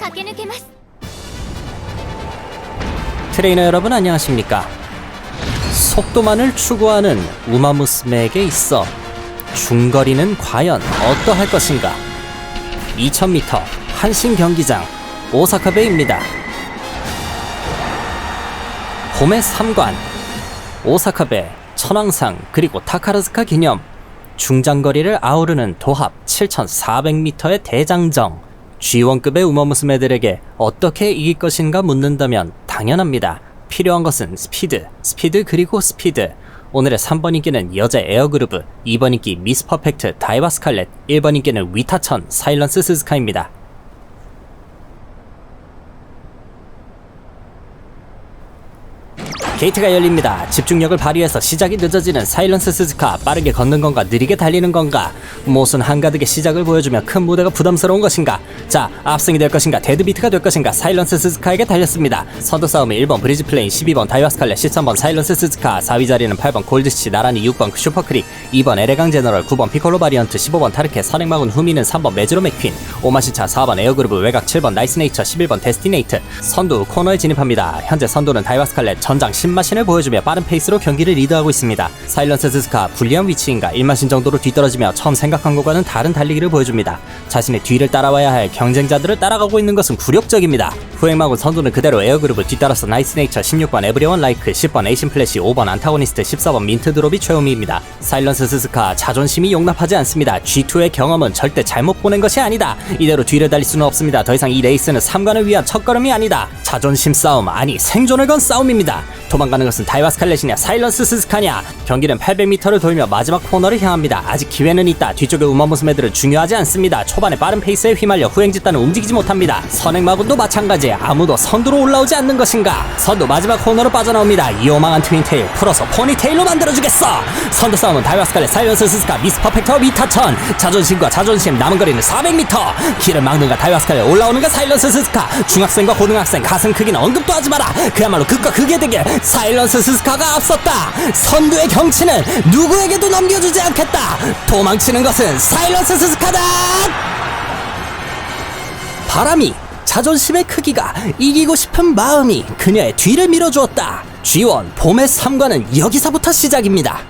駆け抜けます 트레이너 여러분 안녕하십니까? 속도만을 추구하는 우마무스메에게 있어 중거리는 과연 어떠할 것인가? 2000m 한신 경기장 오사카베입니다. 봄의 3관 오사카베 천왕산 그리고 타카라즈카 기념 중장거리를 아우르는 도합 7400m의 대장정 G1급의 우마무스메들에게 어떻게 이길 것인가 묻는다면 당연합니다. 필요한 것은 스피드, 스피드 그리고 스피드. 오늘의 3번 인기는 여자 에어그루브, 2번 인기 미스 퍼펙트 다이바 스칼렛, 1번 인기는 위타천 사일런스 스즈카입니다. 게이트가 열립니다. 집중력을 발휘해서 시작이 늦어지는 사일런스 스즈카 빠르게 걷는 건가 느리게 달리는 건가 모순 한가득의 시작을 보여주며 큰 무대가 부담스러운 것인가 자 압승이 될 것인가 데드비트가 될 것인가 사일런스 스즈카에게 달렸습니다. 선두 싸움은 1번 브리지 플레인 12번 다이와 스칼렛 13번 사일런스 스즈카 4위 자리는 8번 골드시 나란히 6번 슈퍼크릭 2번 에레강 제너럴 9번 피콜로 바리언트 15번 타르케 선행마군 후미는 3번 메즈로 맥퀸 오마시차 4번 에어그루브 외곽 7번 나이스네이처 11번 데스티네이트 선두 코너에 진입합니다. 현재 선두는 다이와 스칼렛 전장 10 마신을 보여주며 빠른 페이스로 경기를 리드하고 있습니다. 사일런스 스즈카 불리한 위치인가 1마신 정도로 뒤떨어지며 처음 생각한 것과는 다른 달리기를 보여줍니다. 자신의 뒤를 따라와야 할 경쟁자들을 따라가고 있는 것은 굴욕적입니다. 후행마군 선두는 그대로 에어그룹을 뒤따라서 나이스네이처 16번 에브리원 라이크 10번 에이신 플래시 5번 안타고니스트 14번 민트 드롭이 최후미입니다. 사일런스 스즈카 자존심이 용납하지 않습니다. G2의 경험은 절대 잘못 보낸 것이 아니다. 이대로 뒤를 달릴 수는 없습니다. 더 이상 이 레이스는 3관을 위한 첫걸음이 아니다. 자존심 싸움 아니 생존을 건 싸움입니다. 도망가는 것은 다이와 스칼렛이냐 사일런스 스즈카냐 경기는 800m를 돌며 마지막 코너를 향합니다. 아직 기회는 있다. 뒤쪽의 우마무스메들은 중요하지 않습니다. 초반에 빠른 페이스에 휘말려 후행 집단은 움직이지 못합니다. 선행마군도 마찬가지 아무도 선두로 올라오지 않는 것인가 선두 마지막 코너로 빠져나옵니다. 이 오망한 트윈테일 풀어서 포니테일로 만들어주겠어 선두 싸움은 다이와 스칼렛 사일런스 스즈카 미스 퍼펙터 미타천 자존심과 자존심 남은 거리는 400m 길을 막는가 다이와 스칼렛 올라오는가 사일런스 스즈카 중학생과 고등학생 가슴 크기는 언급도 하지 마라 그야말로 극과 극의 대결 사일런스 스스카가 앞섰다. 선두의 경치는 누구에게도 넘겨주지 않겠다. 도망치는 것은 사일런스 스스카다. 바람이 자존심의 크기가 이기고 싶은 마음이 그녀의 뒤를 밀어주었다. G1 봄의 3관은 여기서부터 시작입니다.